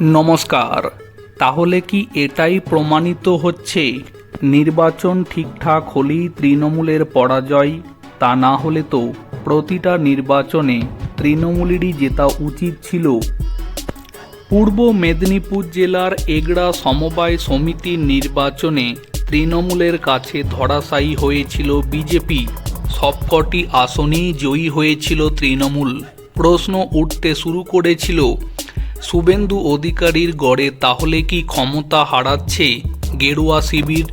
নমস্কার। তাহলে কি এটাই প্রমাণিত হচ্ছে? নির্বাচন ঠিকঠাক হলেই তৃণমূলের পরাজয়? তা না হলে তো প্রতিটা নির্বাচনে তৃণমূলেরই জেতা উচিত ছিল। পূর্ব মেদিনীপুর জেলার এগড়া সমবায় সমিতির নির্বাচনে তৃণমূলের কাছে ধরাশায়ী হয়েছিল বিজেপি। সবকটি আসনেই জয়ী হয়েছিল তৃণমূল। প্রশ্ন উঠতে শুরু করেছিল শুভেন্দু অধিকারীর গড়ে তাহলে কি ক্ষমতা হারাচ্ছে গেরুয়া শিবির?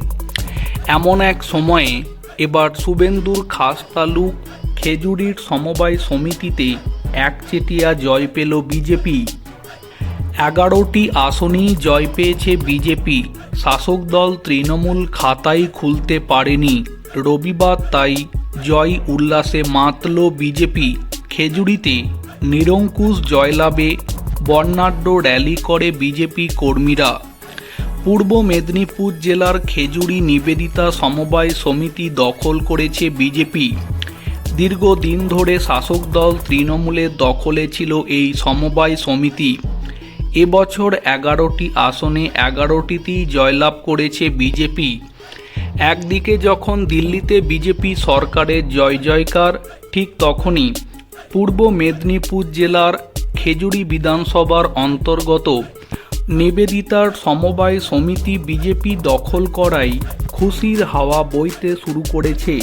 এমন এক সময়ে এবার শুভেন্দুর খাস তালুক খেজুরির সমবায় সমিতিতে একচেটিয়া জয় পেল বিজেপি। এগারোটি আসনই জয় পেয়েছে বিজেপি। শাসক দল তৃণমূল খাতাই খুলতে পারেনি। রবিবার তাই জয় উল্লাসে মাতল বিজেপি। খেজুরিতে নিরঙ্কুশ জয়লাভে বর্ণাঢ্য র্যালি করে বিজেপি কর্মীরা। পূর্ব মেদিনীপুর জেলার খেজুরি নিবেদিতা সমবায় সমিতি দখল করেছে বিজেপি। দীর্ঘদিন ধরে শাসক দল তৃণমূলের দখলে ছিল এই সমবায় সমিতি। এবছর এগারোটি আসনে এগারোটিতেই জয়লাভ করেছে বিজেপি। একদিকে যখন দিল্লিতে বিজেপি সরকারের জয় জয়কার, ঠিক তখনই পূর্ব মেদিনীপুর জেলার খেজুরি বিধানসভার অন্তর্গত নিবেদিতার সমবায় সমিতি বিজেপি দখল করায় খুশির হাওয়া বইতে শুরু করেছে।